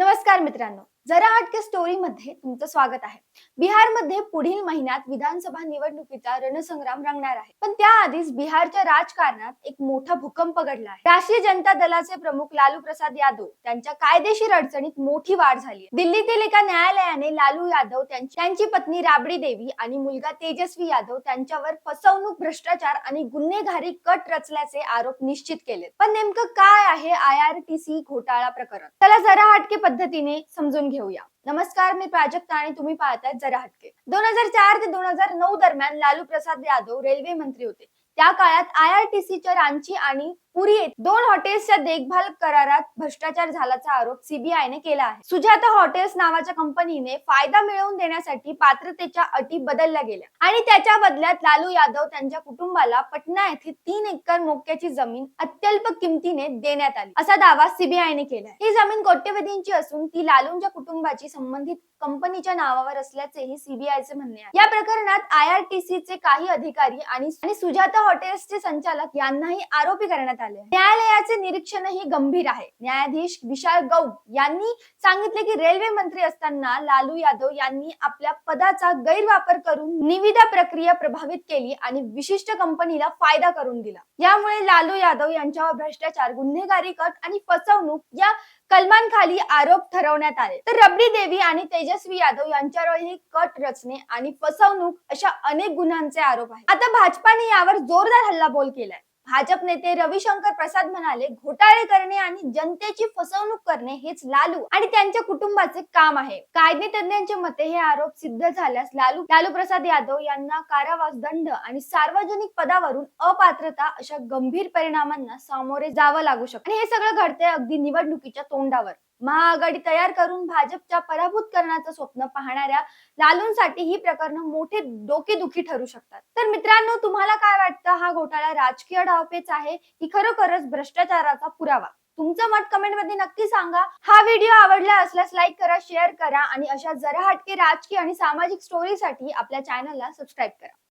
那 नमस्कार मित्रांनो. जरा हटके स्टोरी मध्ये तुमचं स्वागत आहे. बिहारमध्ये पुढील महिन्यात विधानसभा निवडणुकीचा रणसंग्राम रंगणार आहे. पण त्याआधीच बिहारच्या राजकारणात एक मोठा भूकंप घडला आहे. राष्ट्रीय जनता दलाचे प्रमुख लालू प्रसाद यादव त्यांच्या कायदेशीर अडचणीत मोठी वाढ झाली दिल्लीतील एका न्यायालयाने लालू यादव त्यांची पत्नी राबडी देवी आणि मुलगा तेजस्वी यादव त्यांच्यावर फसवणूक भ्रष्टाचार आणि गुन्हेगारी कट रचल्याचे आरोप निश्चित केले पण नेमकं काय आहे आय आर टी सी घोटाळा प्रकरण? त्याला जरा हटके पद्धतीने समजून घेऊया. नमस्कार मी प्राजक्ता आणि तुम्ही पाहताय जरा हटके. दोन हजार चार ते दोन हजार नऊ दरम्यान लालू प्रसाद यादव रेल्वे मंत्री होते. त्या काळात आय आर टी सीच्या रांची आणि पुरी दोन हॉटेल्सच्या देखभाल करारात भ्रष्टाचार झाल्याचा आरोप सीबीआयने केला आहे. सुजाता हॉटेल्स नावाच्या कंपनीने फायदा मिळवून देण्यासाठी पात्रतेच्या अटी बदलल्या गेल्या. आणि त्याच्या बदल्यात लालू यादव त्यांच्या कुटुंबाला पटना येथे तीन एकर मोक्याची जमीन अत्यल्प किमतीने देण्यात आली असा दावा सीबीआयने केला ही जमीन कोट्यवधींची असून ती लालूंच्या कुटुंबाची संबंधित कंपनीच्या नावावर असल्याचेही सीबीआयचे म्हणणे आहे. या प्रकरणात आय आर टी चे काही अधिकारी आणि आणि सुजाता हॉटेल्सचे संचालक यांनाही आरोपी करण्यात आले न्यायालयाचे न्यायालयाचे निरीक्षणही गंभीर आहे. न्यायाधीश विशाल गौड यांनी सांगितले की रेल्वे मंत्री असताना लालू यादव यांनी आपल्या पदाचा गैरवापर करून निविदा प्रक्रिया प्रभावित केली आणि विशिष्ट कंपनीला फायदा करून दिला. यामुळे लालू यादव यांच्यावर भ्रष्टाचार गुन्हेगारी कट आणि फसवणूक या कलमांखाली आरोप ठरवण्यात आले. तर रबडी देवी आणि तेजस्वी यादव यांच्यावरही कट रचने आणि फसवणूक अशा अनेक गुन्ह्यांचे आरोप आहेत. आता भाजपाने यावर जोरदार हल्लाबोल केलाय. भाजप नेते रविशंकर प्रसाद म्हणाले घोटाळे करणे आणि जनतेची फसवणूक करणे हेच लालू आणि त्यांच्या कुटुंबाचे काम आहे. कायदे तज्ञांच्या मते हे आरोप सिद्ध झाल्यास लालू लालू प्रसाद यादव यांना कारावास दंड आणि सार्वजनिक पदावरून अपात्रता अशा गंभीर परिणामांना सामोरे जावं लागू शकतं आणि हे सगळं घडते अगदी निवडणुकीच्या तोंडावर. महाआघाडी तयार करून भाजपच्या पराभूत करण्याचं स्वप्न पाहणाऱ्या लालूंसाठी ही प्रकरण मोठे डोकेदुखी ठरू शकतात. तर मित्रांनो तुम्हाला काय वाटतं? हा घोटाळा राजकीय डावपेच आहे की खरोखरच भ्रष्टाचाराचा पुरावा? तुमचं मत कमेंटमध्ये नक्की सांगा. हा व्हिडिओ आवडला असल्यास लाईक करा शेअर करा आणि अशा जरा हटके राजकीय आणि सामाजिक स्टोरीसाठी आपल्या चॅनलला सबस्क्राईब करा.